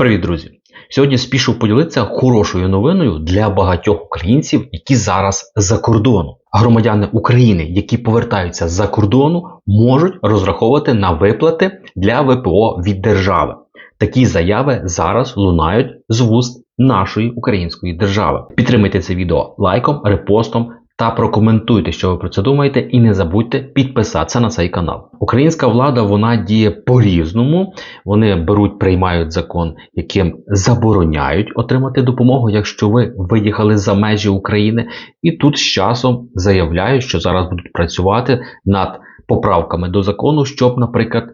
Привіт, друзі! Сьогодні спішу поділитися хорошою новиною для багатьох українців, які зараз за кордону. Громадяни України, які повертаються з-за кордону, можуть розраховувати на виплати для ВПО від держави. Такі заяви зараз лунають з вуст нашої української держави. Підтримайте це відео лайком, репостом та прокоментуйте, що ви про це думаєте, і не забудьте підписатися на цей канал. Українська влада вона діє по-різному. Вони беруть, приймають закон, яким забороняють отримати допомогу, якщо ви виїхали за межі України, і тут з часом заявляють, що зараз будуть працювати над поправками до закону, щоб, наприклад,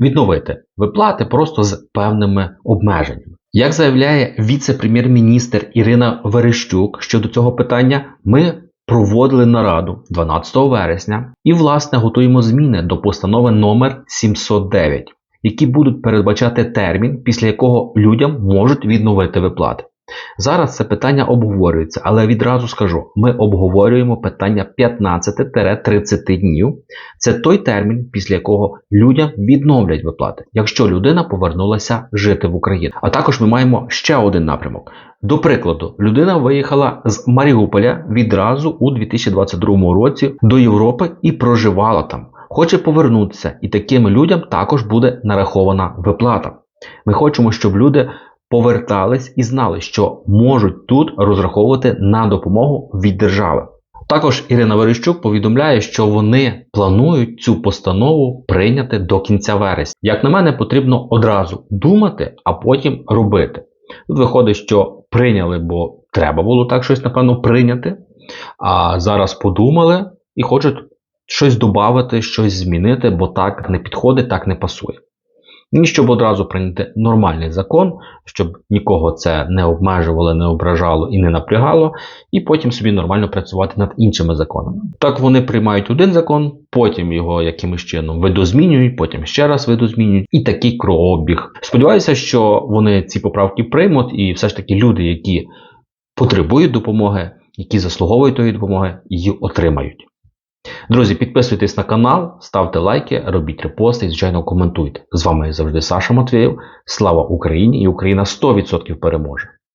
відновити виплати просто з певними обмеженнями. Як заявляє віце-прем'єр-міністр Ірина Верещук щодо цього питання, ми проводили нараду 12 вересня і, власне, готуємо зміни до постанови номер 709, які будуть передбачати термін, після якого людям можуть відновити виплати. Зараз це питання обговорюється, але відразу скажу: ми обговорюємо питання 15-30 днів. Це той термін, після якого людям відновлять виплати, якщо людина повернулася жити в Україну. А також ми маємо ще один напрямок. До прикладу, людина виїхала з Маріуполя відразу у 2022 році до Європи і проживала там. Хоче повернутися, і таким людям також буде нарахована виплата. Ми хочемо, щоб люди повертались і знали, що можуть тут розраховувати на допомогу від держави. Також Ірина Верещук повідомляє, що вони планують цю постанову прийняти до кінця вересня. Як на мене, потрібно одразу думати, а потім робити. Тут виходить, що прийняли, бо треба було так щось, напевно, прийняти. А зараз подумали і хочуть щось додати, щось змінити, бо так не підходить, так не пасує. І щоб одразу прийняти нормальний закон, щоб нікого це не обмежувало, не ображало і не напрягало, і потім собі нормально працювати над іншими законами. Так вони приймають один закон, потім його якимось чином видозмінюють, потім ще раз видозмінюють, і такий кровообіг. Сподіваюся, що вони ці поправки приймуть, і все ж таки люди, які потребують допомоги, які заслуговують тої допомоги, її отримають. Друзі, підписуйтесь на канал, ставте лайки, робіть репости і, звичайно, коментуйте. З вами завжди Саша Матвєєв. Слава Україні і Україна 100% переможе!